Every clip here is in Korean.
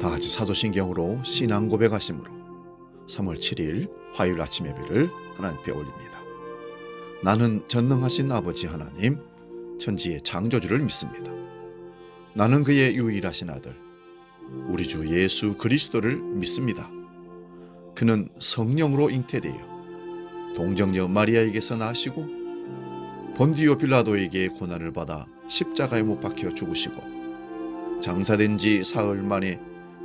다 같이 사도신경으로 신앙 고백하심으로 3월 7일 화요일 아침 예배를 하나님께 올립니다. 나는 전능하신 아버지 하나님, 천지의 창조주를 믿습니다. 나는 그의 유일하신 아들, 우리 주 예수 그리스도를 믿습니다. 그는 성령으로 잉태되어 동정녀 마리아에게서 나시고 본디오 빌라도에게 고난을 받아 십자가에 못 박혀 죽으시고 장사된 지 사흘 만에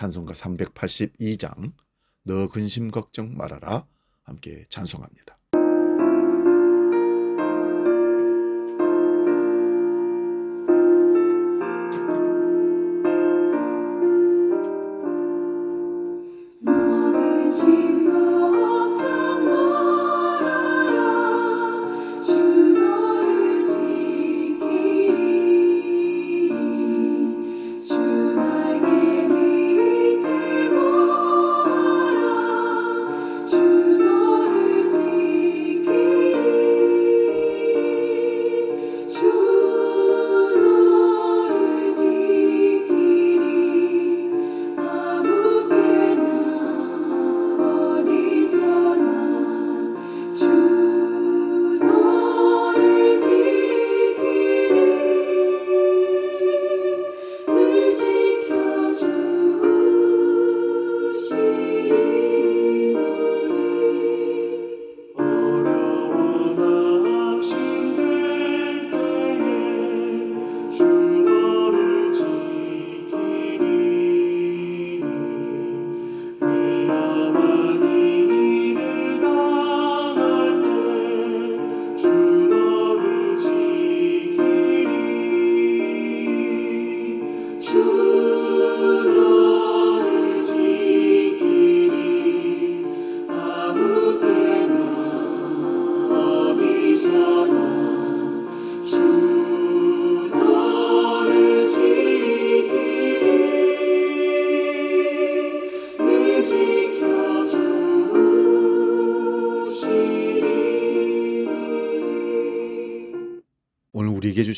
찬송가 382장 너 근심 걱정 말아라 함께 찬송합니다.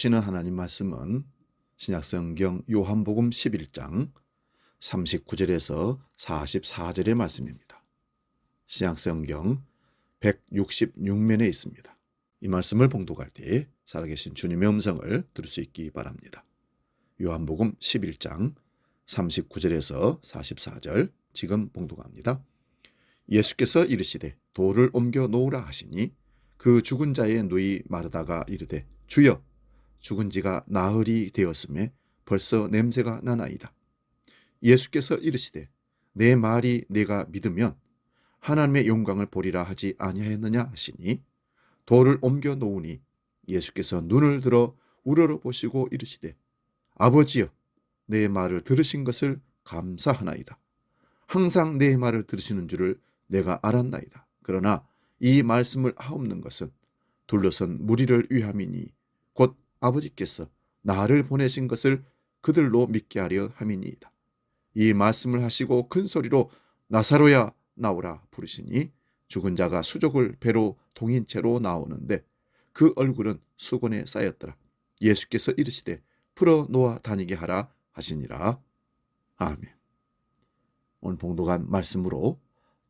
주시는 하나님 말씀은 신약성경 요한복음 11장 39절에서 44절의 말씀입니다. 신약성경 166면에 있습니다. 이 말씀을 봉독할 때 살아계신 주님의 음성을 들을 수 있기 바랍니다. 요한복음 11장 39절에서 44절 지금 봉독합니다. 예수께서 이르시되 돌을 옮겨 놓으라 하시니 그 죽은 자의 누이 마르다가 이르되 주여 죽은 지가 나흘이 되었음에 벌써 냄새가 나나이다. 예수께서 이르시되 내 말이 내가 믿으면 하나님의 영광을 보리라 하지 아니하였느냐 하시니 돌을 옮겨 놓으니 예수께서 눈을 들어 우러러 보시고 이르시되 아버지여 내 말을 들으신 것을 감사하나이다. 항상 내 말을 들으시는 줄을 내가 알았나이다. 그러나 이 말씀을 하옵는 것은 둘러선 무리를 위함이니 곧 아버지께서 나를 보내신 것을 그들로 믿게 하려 함이니이다. 이 말씀을 하시고 큰 소리로 나사로야 나오라 부르시니 죽은 자가 수족을 배로 동인 채로 나오는데 그 얼굴은 수건에 쌓였더라. 예수께서 이르시되 풀어 놓아 다니게 하라 하시니라. 아멘. 오늘 봉독한 말씀으로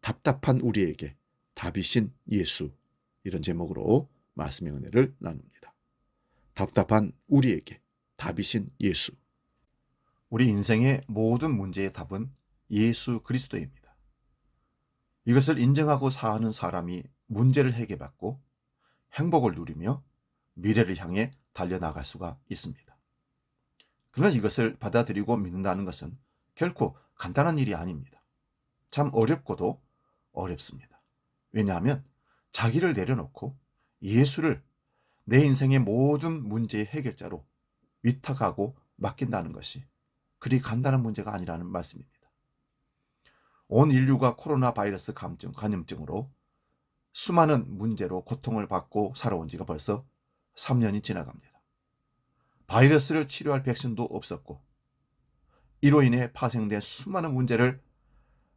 답답한 우리에게 답이신 예수 이런 제목으로 말씀의 은혜를 나눕니다. 답답한 우리에게 답이신 예수. 우리 인생의 모든 문제의 답은 예수 그리스도입니다. 이것을 인정하고 사는 사람이 문제를 해결받고 행복을 누리며 미래를 향해 달려나갈 수가 있습니다. 그러나 이것을 받아들이고 믿는다는 것은 결코 간단한 일이 아닙니다. 참 어렵고도 어렵습니다. 왜냐하면 자기를 내려놓고 예수를 내 인생의 모든 문제의 해결자로 위탁하고 맡긴다는 것이 그리 간단한 문제가 아니라는 말씀입니다. 온 인류가 코로나 바이러스 감염, 감염증으로 수많은 문제로 고통을 받고 살아온 지가 벌써 3년이 지나갑니다. 바이러스를 치료할 백신도 없었고 이로 인해 파생된 수많은 문제를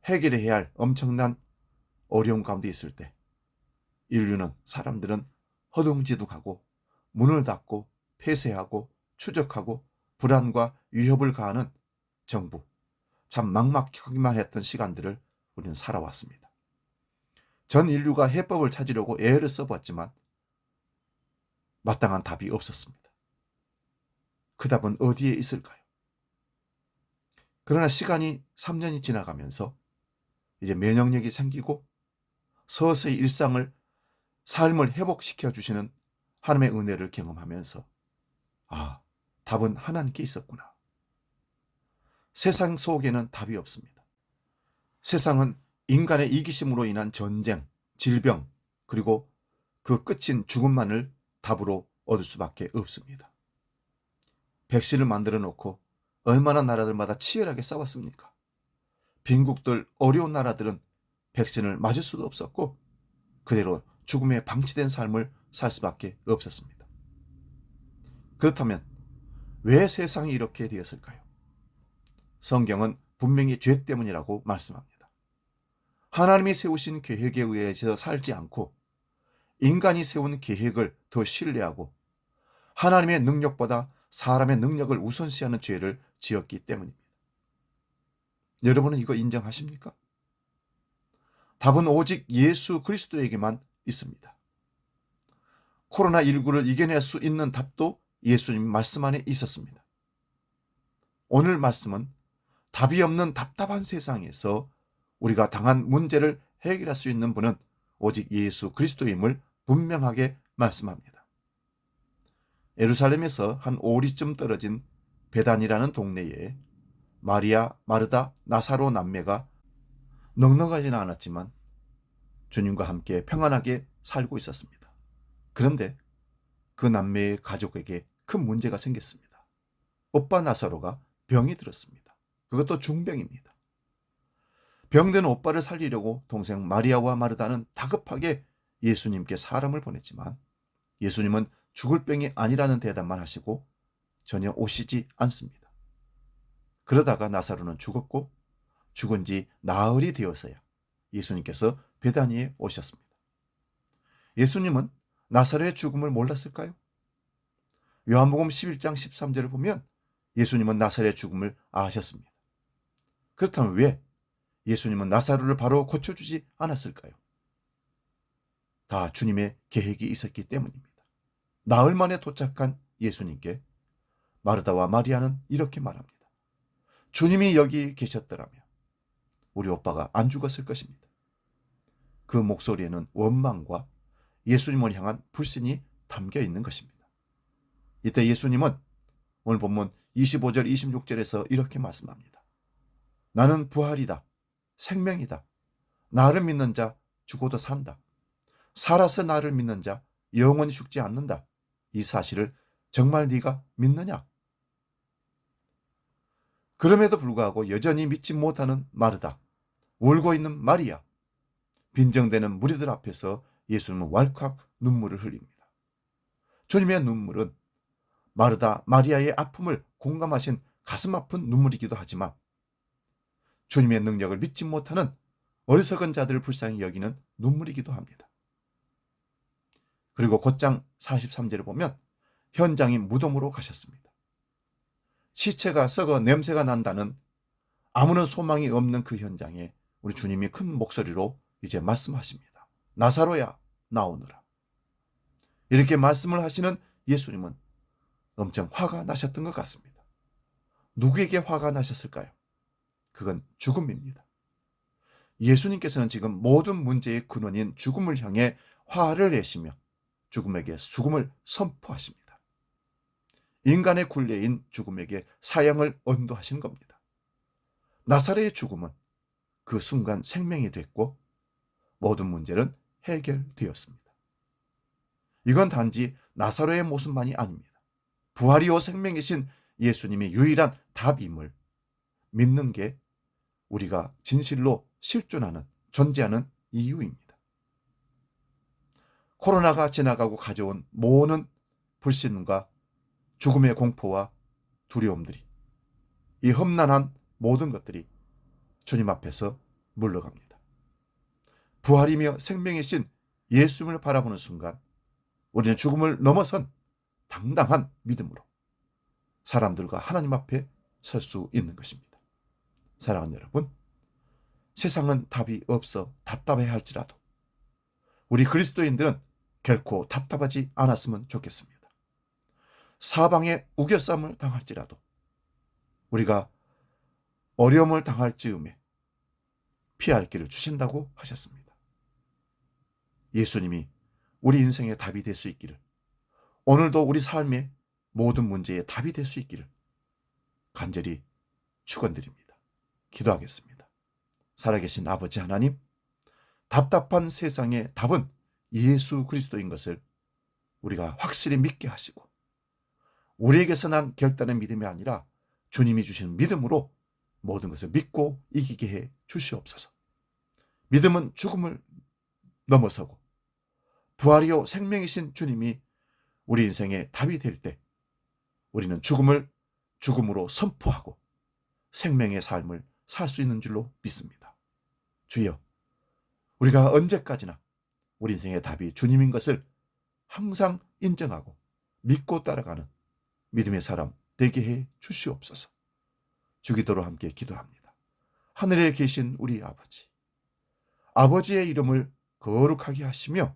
해결해야 할 엄청난 어려움 가운데 있을 때 인류는 사람들은 허둥지둥하고 문을 닫고 폐쇄하고 추적하고 불안과 위협을 가하는 정부 참 막막하기만 했던 시간들을 우리는 살아왔습니다. 전 인류가 해법을 찾으려고 애를 써봤지만 마땅한 답이 없었습니다. 그 답은 어디에 있을까요? 그러나 시간이 3년이 지나가면서 이제 면역력이 생기고 서서히 일상을 삶을 회복시켜 주시는 하나님의 은혜를 경험하면서 아, 답은 하나님께 있었구나. 세상 속에는 답이 없습니다. 세상은 인간의 이기심으로 인한 전쟁, 질병, 그리고 그 끝인 죽음만을 답으로 얻을 수밖에 없습니다. 백신을 만들어 놓고 얼마나 나라들마다 치열하게 싸웠습니까? 빈국들, 어려운 나라들은 백신을 맞을 수도 없었고 그대로 죽음에 방치된 삶을 살 수밖에 없었습니다. 그렇다면 왜 세상이 이렇게 되었을까요? 성경은 분명히 죄 때문이라고 말씀합니다. 하나님이 세우신 계획에 의해서 살지 않고 인간이 세운 계획을 더 신뢰하고 하나님의 능력보다 사람의 능력을 우선시하는 죄를 지었기 때문입니다. 여러분은 이거 인정하십니까? 답은 오직 예수 그리스도에게만 있습니다. 코로나19를 이겨낼 수 있는 답도 예수님 말씀 안에 있었습니다. 오늘 말씀은 답이 없는 답답한 세상에서 우리가 당한 문제를 해결할 수 있는 분은 오직 예수 그리스도임을 분명하게 말씀합니다. 예루살렘에서 한 오리쯤 떨어진 베단이라는 동네에 마리아, 마르다, 나사로 남매가 넉넉하지는 않았지만 주님과 함께 평안하게 살고 있었습니다. 그런데 그 남매의 가족에게 큰 문제가 생겼습니다. 오빠 나사로가 병이 들었습니다. 그것도 중병입니다. 병든 오빠를 살리려고 동생 마리아와 마르다는 다급하게 예수님께 사람을 보냈지만 예수님은 죽을 병이 아니라는 대답만 하시고 전혀 오시지 않습니다. 그러다가 나사로는 죽었고 죽은 지 나흘이 되어서야 예수님께서 베다니에 오셨습니다. 예수님은 나사로의 죽음을 몰랐을까요? 요한복음 11장 13절을 보면 예수님은 나사로의 죽음을 아셨습니다. 그렇다면 왜 예수님은 나사로를 바로 고쳐주지 않았을까요? 다 주님의 계획이 있었기 때문입니다. 나흘 만에 도착한 예수님께 마르다와 마리아는 이렇게 말합니다. 주님이 여기 계셨더라면 우리 오빠가 안 죽었을 것입니다. 그 목소리에는 원망과 예수님을 향한 불신이 담겨 있는 것입니다. 이때 예수님은 오늘 본문 25절 26절에서 이렇게 말씀합니다. 나는 부활이다. 생명이다. 나를 믿는 자 죽어도 산다. 살아서 나를 믿는 자 영원히 죽지 않는다. 이 사실을 정말 네가 믿느냐? 그럼에도 불구하고 여전히 믿지 못하는 마르다, 울고 있는 마리아, 빈정대는 무리들 앞에서 예수님은 왈칵 눈물을 흘립니다. 주님의 눈물은 마르다, 마리아의 아픔을 공감하신 가슴 아픈 눈물이기도 하지만 주님의 능력을 믿지 못하는 어리석은 자들을 불쌍히 여기는 눈물이기도 합니다. 그리고 곧장 43절을 보면 현장인 무덤으로 가셨습니다. 시체가 썩어 냄새가 난다는 아무런 소망이 없는 그 현장에 우리 주님이 큰 목소리로 이제 말씀하십니다. 나사로야 나오너라. 이렇게 말씀을 하시는 예수님은 엄청 화가 나셨던 것 같습니다. 누구에게 화가 나셨을까요? 그건 죽음입니다. 예수님께서는 지금 모든 문제의 근원인 죽음을 향해 화를 내시며 죽음에게 죽음을 선포하십니다. 인간의 굴레인 죽음에게 사형을 언도하신 겁니다. 나사렛의 죽음은 그 순간 생명이 됐고 모든 문제는 해결되었습니다. 이건 단지 나사로의 모습만이 아닙니다. 부활이요 생명이신 예수님이 유일한 답임을 믿는 게 우리가 진실로 실존하는 존재하는 이유입니다. 코로나가 지나가고 가져온 모든 불신과 죽음의 공포와 두려움들이 이 험난한 모든 것들이 주님 앞에서 물러갑니다. 부활이며 생명이신 예수님을 바라보는 순간 우리는 죽음을 넘어선 당당한 믿음으로 사람들과 하나님 앞에 설 수 있는 것입니다. 사랑하는 여러분, 세상은 답이 없어 답답해 할지라도 우리 그리스도인들은 결코 답답하지 않았으면 좋겠습니다. 사방에 우겨쌈을 당할지라도 우리가 어려움을 당할 즈음에 피할 길을 주신다고 하셨습니다. 예수님이 우리 인생의 답이 될 수 있기를 오늘도 우리 삶의 모든 문제의 답이 될 수 있기를 간절히 축원드립니다. 기도하겠습니다. 살아계신 아버지 하나님, 답답한 세상의 답은 예수 그리스도인 것을 우리가 확실히 믿게 하시고 우리에게서 난 결단의 믿음이 아니라 주님이 주신 믿음으로 모든 것을 믿고 이기게 해 주시옵소서. 믿음은 죽음을 넘어서고 부활이요 생명이신 주님이 우리 인생의 답이 될 때 우리는 죽음을 죽음으로 선포하고 생명의 삶을 살 수 있는 줄로 믿습니다. 주여, 우리가 언제까지나 우리 인생의 답이 주님인 것을 항상 인정하고 믿고 따라가는 믿음의 사람 되게 해 주시옵소서. 주기도로 함께 기도합니다. 하늘에 계신 우리 아버지, 아버지의 이름을 거룩하게 하시며